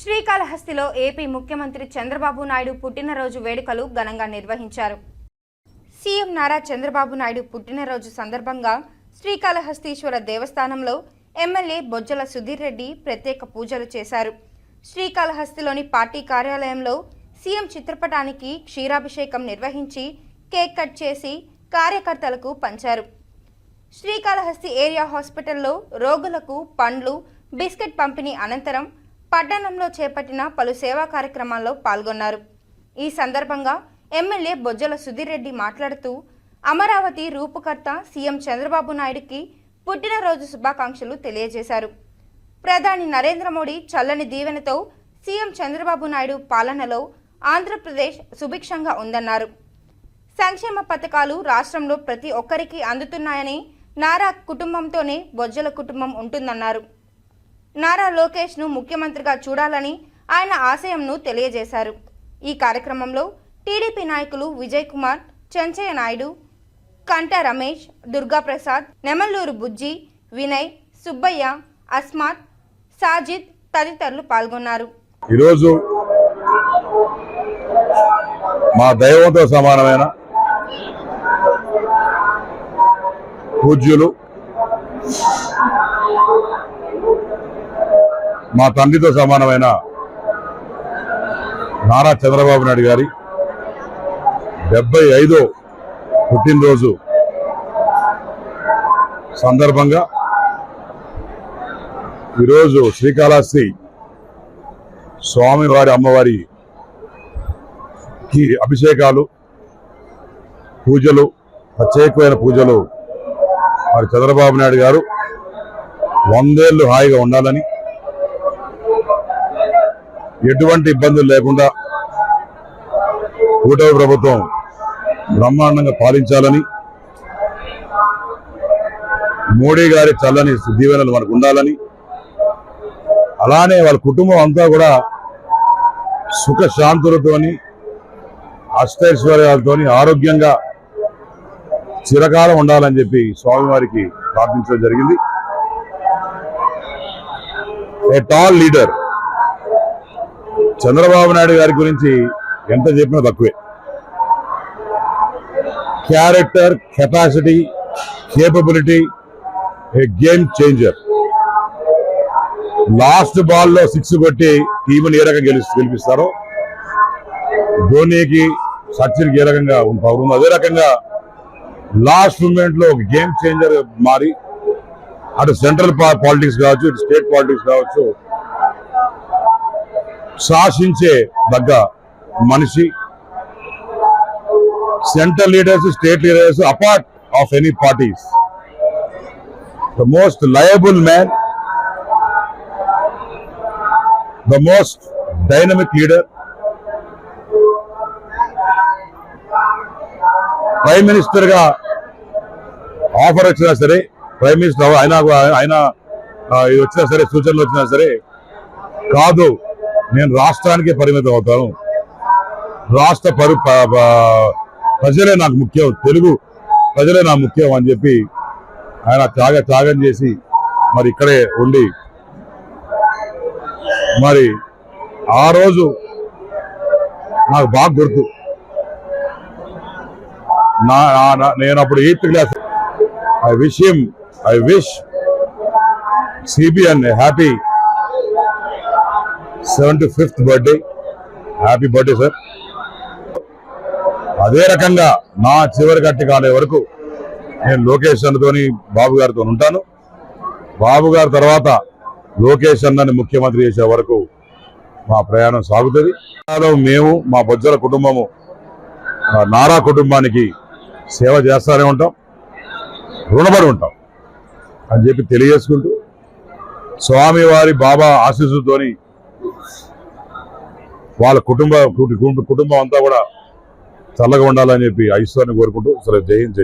శ్రీకాళహస్తిలో AP ముఖ్యమంత్రి చంద్రబాబు నాయుడు పుట్టినరోజు వేడుకలు ఘనంగా నిర్వహించారు. సీఎం నారా చంద్రబాబు నాయుడు పుట్టినరోజు సందర్భంగా శ్రీకాళహస్తీశ్వర దేవస్థానంలో ఎమ్మెల్యే బొజ్జల సుధీర్ రెడ్డి ప్రత్యేక పూజలు చేశారు. శ్రీకాళహస్తిలోని పార్టీ కార్యాలయంలో సీఎం చిత్రపటానికి క్షీరాభిషేకం నిర్వహించి కేక్ కట్ చేసి కార్యకర్తలకు పంచారు. శ్రీకాళహస్తి ఏరియా హాస్పిటల్లో రోగులకు పండ్లు బిస్కెట్ పంపిణీ అనంతరం పట్టణంలో చేపట్టిన పలు సేవా కార్యక్రమాల్లో పాల్గొన్నారు. ఈ సందర్భంగా ఎమ్మెల్యే బొజ్జల సుధీర్ రెడ్డి మాట్లాడుతూ అమరావతి రూపకర్త సీఎం చంద్రబాబు నాయుడుకి పుట్టినరోజు శుభాకాంక్షలు తెలియజేశారు. ప్రధాని నరేంద్ర మోడీ చల్లని దీవెనతో సీఎం చంద్రబాబు నాయుడు పాలనలో ఆంధ్రప్రదేశ్ సుభిక్షంగా ఉందన్నారు. సంక్షేమ పథకాలు రాష్ట్రంలో ప్రతి ఒక్కరికి అందుతున్నాయని నారా కుటుంబంతోనే బొజ్జల కుటుంబం ఉంటుందన్నారు. నారా లోకేష్ను ముఖ్యమంత్రిగా చూడాలని ఆయన ఆశయంను తెలియజేశారు. ఈ కార్యక్రమంలో టీడీపీ నాయకులు విజయ్ కుమార్ చెంచయ్య నాయుడు కంట రమేష్ దుర్గాప్రసాద్ నెమల్లూరు బుజ్జి వినయ్ సుబ్బయ్య అస్మాత్ సాజిద్ తదితరులు పాల్గొన్నారు. ఈరోజు మా దైవంతో సమానమైన పూజ్యులు మా తండ్రితో సమానమైన నారా చంద్రబాబు నాయుడు గారి డెబ్బై ఐదో పుట్టినరోజు సందర్భంగా ఈరోజు శ్రీకాళహస్తి స్వామివారి అమ్మవారికి అభిషేకాలు పూజలు ప్రత్యేకమైన పూజలు మరి చంద్రబాబు నాయుడు గారు వందేళ్ళు హాయిగా ఉండాలని ఎటువంటి ఇబ్బందులు లేకుండా కూటమి ప్రభుత్వం బ్రహ్మాండంగా పాలించాలని మోడీ గారి చల్లని దీవెనలు మనకు ఉండాలని అలానే వాళ్ళ కుటుంబం అంతా కూడా సుఖ శాంతులతోని అష్టైశ్వర్యాలతోని ఆరోగ్యంగా చిరకాలం ఉండాలని చెప్పి స్వామివారికి ప్రార్థించడం జరిగింది. A tall leader Chandrababu Naidu గారి గురించి ఎంత చెప్పినా తక్కువే. Character capacity capability a game changer last బాల్లో six కొట్టి టీముని ఏ రకంగా గెలిపి గెలిపిస్తారో ధోనికి సచిన్కి ఏ రకంగా ఉంటుంది అదే రకంగా లాస్ట్ మూమెంట్లో ఒక గేమ్ చేంజర్ మారి అటు సెంట్రల్ పాలిటిక్స్ కావచ్చు ఇటు స్టేట్ పాలిటిక్స్ కావచ్చు శాసించే దగ్గ మనిషి. Central leaders state leaders apart of any parties. The most liable man the most dynamic leader prime మినిస్టర్గా ఆఫర్ వచ్చినా సరే ప్రైమ్ మినిస్టర్ ఆయన ఆయన వచ్చినా సరే సూచనలు వచ్చినా సరే కాదు నేను రాష్ట్రానికే పరిమితం అవుతాను. రాష్ట్ర పరి ప్రజలే నాకు ముఖ్యం తెలుగు ప్రజలే నాకు ముఖ్యం అని చెప్పి ఆయన త్యాగ త్యాగం చేసి మరి ఇక్కడే ఉండి మరి ఆ రోజు నాకు బాగా గుర్తు. నా నా- నా- నేను అప్పుడు eighth class I wish him I wish CBN happy seventy fifth birthday happy birthday sir అదే రకంగా నా చివరి గట్టి కాలే వరకు నేను లోకేష్ అన్నతోని బాబు గారితో ఉంటాను. బాబు గారి తర్వాత లోకేష్ అన్నని ముఖ్యమంత్రి చేసే వరకు మా ప్రయాణం సాగుతుంది. మేము మా బొజ్జల కుటుంబము నారా కుటుంబానికి సేవ చేస్తూనే ఉంటాం. రుణపడి ఉంటాం. అని చెప్పి తెలియజేసుకుంటూ స్వామివారి బాబా ఆశీస్సుతోని వాళ్ళ కుటుంబ కుటుంబం అంతా కూడా చల్లగా ఉండాలని చెప్పి ఐశ్వర్యాన్ని కోరుకుంటూ సరే జయం హింద్